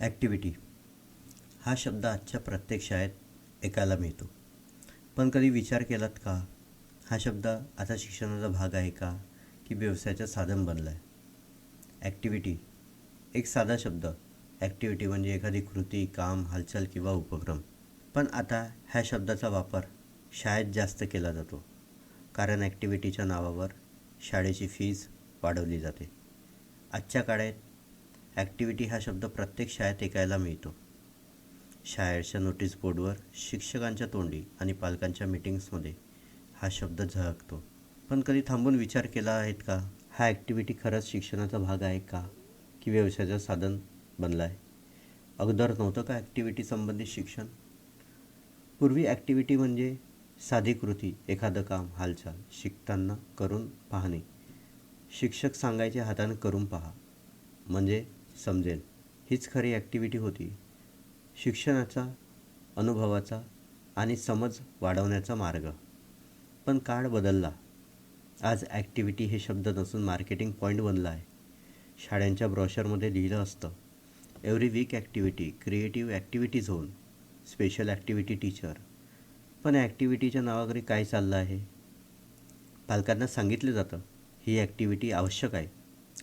Activity हा शब्द आजच्या प्रत्येक शाळेत ऐकायला मिळतो. पण कधी विचार केलात का? हा शब्द आता शिक्षणाचा भाग आहे का? की व्यवसायाचं साधन बनलं आहे ॲक्टिव्हिटी एक साधा शब्द. ॲक्टिव्हिटी म्हणजे एखादी कृती काम हालचाल किंवा उपक्रम. पण आता ह्या शब्दाचा वापर शाळेत जास्त केला जातो. कारण ॲक्टिव्हिटीच्या नावावर शाळेची फीज वाढवली जाते. आजच्या काळात ॲक्टिव्हिटी हा शब्द प्रत्येक शाळेत ऐकायला मिळतो. शाळेच्या नोटीस बोर्डवर शिक्षकांच्या तोंडी आणि पालकांच्या मीटिंग्समध्ये हा शब्द झळकतो. पण कधी थांबून विचार केला आहेत का? हा ॲक्टिव्हिटी खरंच शिक्षणाचा भाग आहे का? की व्यवसायाचं साधन बनलं आहे अगोदर नव्हतं का ॲक्टिव्हिटी संबंधित शिक्षण? पूर्वी ॲक्टिव्हिटी म्हणजे साधी कृती एखादं काम हालचाल शिकताना करून पाहणे. शिक्षक सांगायचे हाताने करून पहा. म्हणजे समजेल. हीच खरी ॲक्टिव्हिटी होती. शिक्षणाचा अनुभवाचा आणि समज वाढवण्याचा मार्ग. पण काळ बदलला. आज ॲक्टिव्हिटी हे शब्द नसून मार्केटिंग पॉईंट बनला आहे. शाळांच्या ब्रॉशरमध्ये लिहिलं असतं every week activity creative activity zone special activity teacher पण ॲक्टिव्हिटीच्या नावाकडे काय चाललं आहे? पालकांना सांगितलं जातं ही ॲक्टिव्हिटी आवश्यक आहे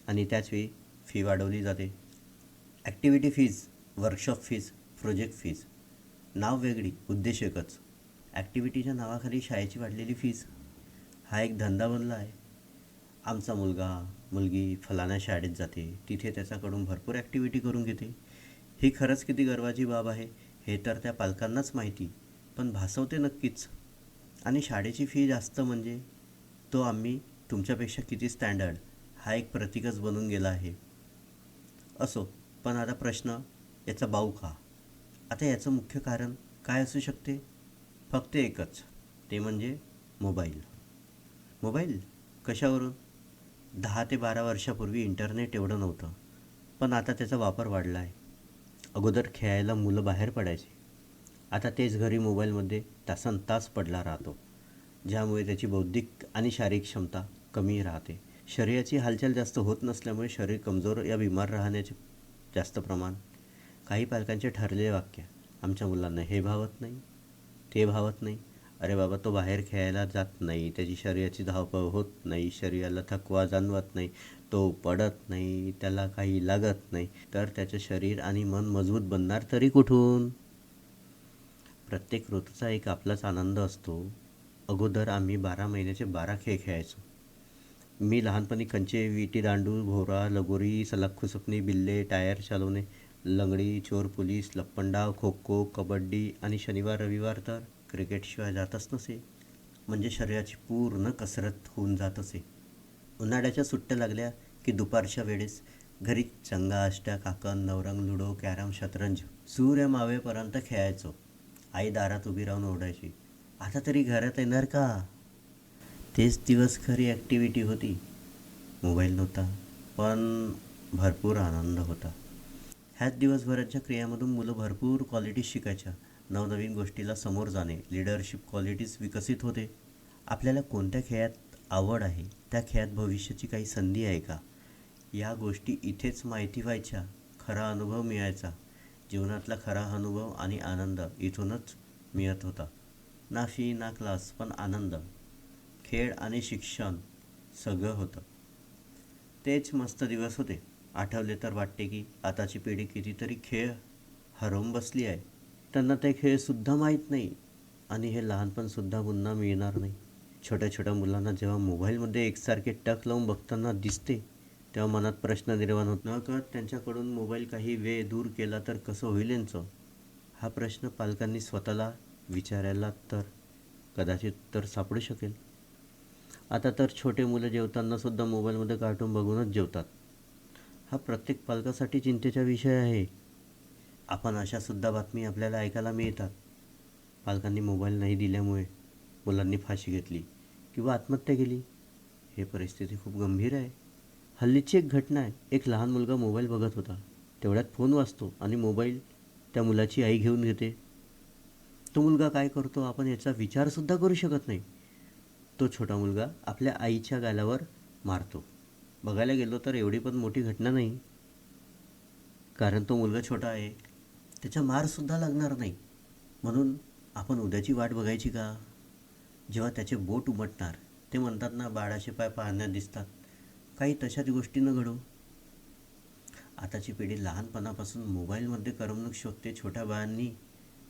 आणि त्याचवेळी फी वाढवली जाते. Activity fees workshop fees project fees नाव वेगळी उद्देश एकच ॲक्टिव्हिटीच्या नावाखाली शाळेची वाढलेली फीज हा एक धंदा बनला आहे. आमचा मुलगा मुलगी फलाना शाळेत जाते. तिथे त्याच्याकडून भरपूर ॲक्टिव्हिटी करून घेते. ही खरंच किती गर्वाची बाब आहे हे तर त्या पालकांनाच माहिती. पण भासवते नक्कीच. आणि शाळेची फी जास्त म्हणजे तो आम्ही तुमच्यापेक्षा किती स्टँडर्ड हा एक प्रतीकच बनून गेला आहे. असो. पण आता प्रश्न याचा बाऊ का आता याचं मुख्य कारण काय असू शकते? फक्त एकच ते म्हणजे मोबाईल. मोबाईल? कशावरून? दहा ते बारा वर्षापूर्वी इंटरनेट एवढं नव्हतं पण आता त्याचा वापर वाढला आहे अगोदर खेळायला मुलं बाहेर पडायची. आता तेच घरी मोबाईलमध्ये तासन तास पडला राहतो ज्यामुळे त्याची बौद्धिक आणि शारीरिक क्षमता कमी राहते. शरीराची हालचाल जास्त होत नसल्यामुळे शरीर कमजोर या बिमार राहण्याचे जास्त प्रमाण. काही पालकांचे ठरलेले वाक्य आमच्या मुलांना हे भावत नाही ते भावत नाही. अरे बाबा तो बाहेर खेळायला जात नाही. त्याची शरीराची धावपळ होत नाही. शरीराला थकवा जाणवत नाही. तो पडत नाही. त्याला काही लागत नाही. तर त्याचं शरीर आणि मन मजबूत बनणार तरी कुठून? प्रत्येक ऋतूचा एक आपलाच आनंद असतो. अगोदर आम्ही बारा महिन्याचे बारा खेळ खेळायचो. मी लहानपणी कंचे विटी दांडू भोवरा लगोरी सलग बिल्ले टायर चालवणे लंगडी चोर पोलीस लप्पंडाव खो खो कबड्डी आणि शनिवार रविवार तर क्रिकेटशिवाय जातच नसे. म्हणजे शरीराची पूर्ण कसरत होऊन जात असे. उन्हाळ्याच्या सुट्ट्या लागल्या की दुपारच्या वेळेस घरी चंगा अष्ट्या काकण नवरंग लुडो कॅरम शतरंज सूर्य मावेपर्यंत खेळायचो. आई दारात उभी राहून ओढायची आता तरी घरात येणार का? तेच दिवस खरी ॲक्टिव्हिटी होती. मोबाईल नव्हता पण भरपूर आनंद होता. ह्याच दिवसभराच्या क्रियामधून मुलं भरपूर क्वालिटीज शिकायच्या. नवनवीन गोष्टीला समोर जाणे लिडरशिप क्वालिटीज विकसित होते. आपल्याला कोणत्या खेळात आवड आहे त्या खेळात भविष्याची काही संधी आहे का? या गोष्टी इथेच माहिती व्हायच्या खरा अनुभव मिळायचा. जीवनातला खरा अनुभव आणि आनंद इथूनच मिळत होता. ना फी ना क्लास पण आनंद. खेळ आणि शिक्षण सगळं होतं. तेच मस्त दिवस होते. आठवले तर वाटते की आताची पिढी कितीतरी खेळ हरवून बसली आहे. त्यांना ते खेळसुद्धा माहीत नाही आणि हे लहानपणसुद्धा पुन्हा मिळणार नाही. छोट्या छोट्या मुलांना जेव्हा मोबाईलमध्ये एकसारखे टक लावून बघताना दिसते तेव्हा मनात प्रश्न निर्माण होत न कळत त्यांच्याकडून मोबाईल काही वेळ दूर केला तर कसं होईल यांचं? हा प्रश्न पालकांनी स्वतःला विचारायला तर कदाचित तर सापडू शकेल. आता तर छोटे मुलं जेवतानासुद्धा मोबाईलमध्ये कार्टून बघूनच जेवतात. हा प्रत्येक पालकासाठी चिंतेचा विषय आहे. आपण अशासुद्धा बातमी आपल्याला ऐकायला मिळतात. पालकांनी मोबाईल नाही दिल्यामुळे मुलांनी फाशी घेतली किंवा आत्महत्या केली. हे परिस्थिती खूप गंभीर आहे. हल्लीची एक घटना आहे. एक लहान मुलगा मोबाईल बघत होता. तेवढ्यात फोन वाचतो आणि मोबाईल त्या मुलाची आई घेऊन घेते. तो मुलगा काय करतो? आपण याचा विचारसुद्धा करू शकत नाही. तो छोटा मुलगा आपल्या आईच्या गालावर मारतो. बघायला गेलो तर एवढी पण मोठी घटना नाही. कारण तो मुलगा छोटा आहे. त्याच्या मारसुद्धा लागणार नाही. म्हणून आपण उद्याची वाट बघायची का? जेव्हा त्याचे बोट उमटणार ते म्हणतात ना बाळाचे पाय पाहण्यात दिसतात. काही तशाच गोष्टी न घडू. आताची पिढी लहानपणापासून मोबाईलमध्ये करमणूक शोधते. छोट्या बाळांनी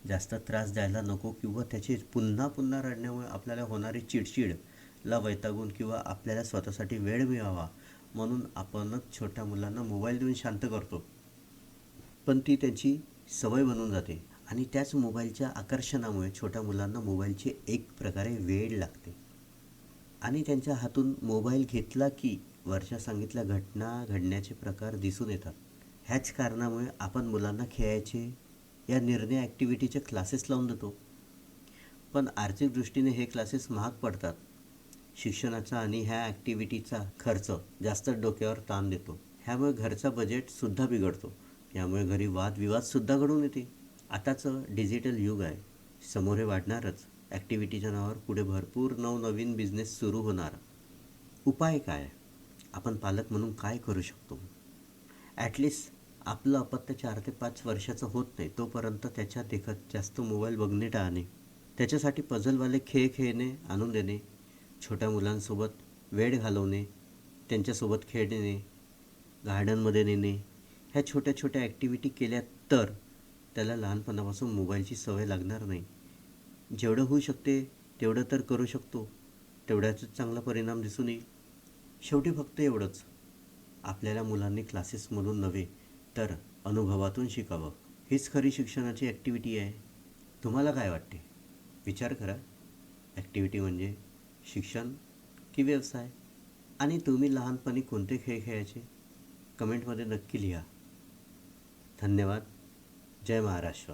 जास्त त्रास द्यायला नको किंवा त्याचे पुन्हा पुन्हा रडण्यामुळे आपल्याला होणारी चिडचिड ला वैतागून किंवा आपल्याला स्वतःसाठी वेळ मिळावा म्हणून आपणच छोट्या मुलांना मोबाईल देऊन शांत करतो. पण ती त्यांची सवय बनून जाते आणि त्याच मोबाईलच्या आकर्षणामुळे छोट्या मुलांना मोबाईलची एक प्रकारे वेळ लागते. आणि त्यांच्या हातून मोबाईल घेतला की वरच्या सांगितल्या घटना घडण्याचे प्रकार दिसून येतात. ह्याच कारणामुळे आपण मुलांना खेळायचे या निर्णय ॲक्टिव्हिटीचे क्लासेस लावून देतो. पण आर्थिक दृष्टीने हे क्लासेस महाग पडतात. शिक्षणाचा आणि ह्या ॲक्टिव्हिटीचा खर्च जास्त डोक्यावर ताण देतो. ह्यामुळे घरचा बजेटसुद्धा बिघडतो. यामुळे घरी वादविवादसुद्धा घडून येते. आताचं डिजिटल युग आहे. समोर हे वाढणारच. ॲक्टिव्हिटीच्या नावावर पुढे भरपूर नवनवीन बिझनेस सुरू होणार. उपाय काय? आपण पालक म्हणून काय करू शकतो? ॲटलिस्ट आपलं अपत्य चार ते पाच वर्षाचं होत नाही तोपर्यंत त्याच्या देखत जास्त मोबाईल बघणे टाळणे. त्याच्यासाठी पझलवाले खेळ खेळणे आणून देणे छोट्या मुलांसोबत वेळ घालवणे त्यांच्यासोबत खेळणे गार्डनमध्ये नेणे. ह्या छोट्या छोट्या ॲक्टिव्हिटी केल्या तर त्याला लहानपणापासून मोबाईलची सवय लागणार नाही. जेवढं होऊ शकते तेवढं तर करू शकतो. तेवढ्याच चांगला परिणाम दिसून येईल. शेवटी फक्त एवढंच. आपल्याला मुलांनी क्लासेसमधून नव्हे तर अनुभवातून शिकावं. हीच खरी शिक्षणाची ॲक्टिव्हिटी आहे. तुम्हाला काय वाटते? विचार करा. ॲक्टिव्हिटी म्हणजे शिक्षण की व्यवसाय? आणि तुम्ही लहानपणी कोणते खेळ खेळायचे? कमेंटमध्ये नक्की लिहा. धन्यवाद. जय महाराष्ट्र.